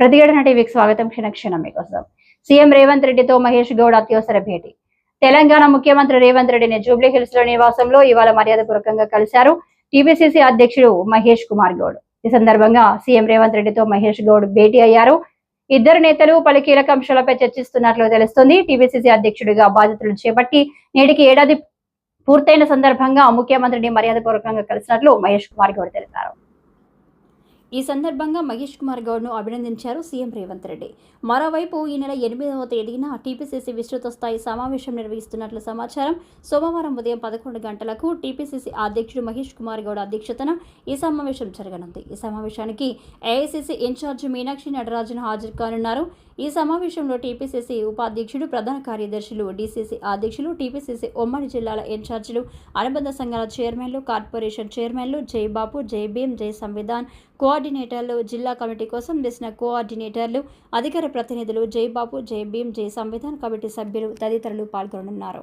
ప్రతిఘటన టీవీకి స్వాగతం క్షణక్షణం మీకోసం. సీఎం రేవంత్ రెడ్డితో మహేష్ గౌడ్ అత్యవసర భేటీ. తెలంగాణ ముఖ్యమంత్రి రేవంత్ రెడ్డిని జూబ్లీ హిల్స్లో నివాసంలో ఇవాళ మర్యాదపూర్వకంగా కలిశారు టీపీసీసీ అధ్యక్షుడు మహేష్ కుమార్ గౌడ్. ఈ సందర్భంగా సీఎం రేవంత్ రెడ్డితో మహేష్ గౌడ్ భేటీ అయ్యారు. ఇద్దరు నేతలు పలు కీలక అంశాలపై చర్చిస్తున్నట్లు తెలుస్తోంది. టీపీసీసీ అధ్యక్షుడిగా బాధ్యతలు చేపట్టి నేటికి ఏడాది పూర్తయిన సందర్భంగా ముఖ్యమంత్రిని మర్యాదపూర్వకంగా కలిసినట్లు మహేష్ కుమార్ గౌడ్ తెలిపారు. ఈ సందర్భంగా మహేష్ కుమార్ గౌడ్ను అభినందించారు సీఎం రేవంత్ రెడ్డి. మరోవైపు ఈ నెల ఎనిమిదవ తేదీన టీపీసీసీ విస్తృత స్థాయి సమావేశం నిర్వహిస్తున్నట్లు సమాచారం. సోమవారం ఉదయం పదకొండు గంటలకు టీపీసీసీ అధ్యక్షుడు మహేష్ కుమార్ గౌడ్ అధ్యక్షతన ఈ సమావేశం జరగనుంది. ఈ సమావేశానికి ఏఐసీసీ ఇన్ఛార్జి మీనాక్షి నటరాజన్ హాజరు కానున్నారు. ఈ సమావేశంలో టీపీసీసీ ఉపాధ్యక్షుడు ప్రధాన కార్యదర్శులు డీసీసీ అధ్యక్షులు టీపీసీసీ ఉమ్మడి జిల్లాల ఇన్ఛార్జీలు అనుబంధ సంఘాల చైర్మన్లు కార్పొరేషన్ చైర్మన్లు జై బాపు జై భీమ్ జై సంవిధాన్ కోఆర్డినేటర్లు జిల్లా కమిటీ కోసం చేసిన కోఆర్డినేటర్లు అధికార ప్రతినిధులు జై బాపు జై భీం జై సంవిధాన్ కమిటీ సభ్యులు తదితరులు పాల్గొననున్నారు.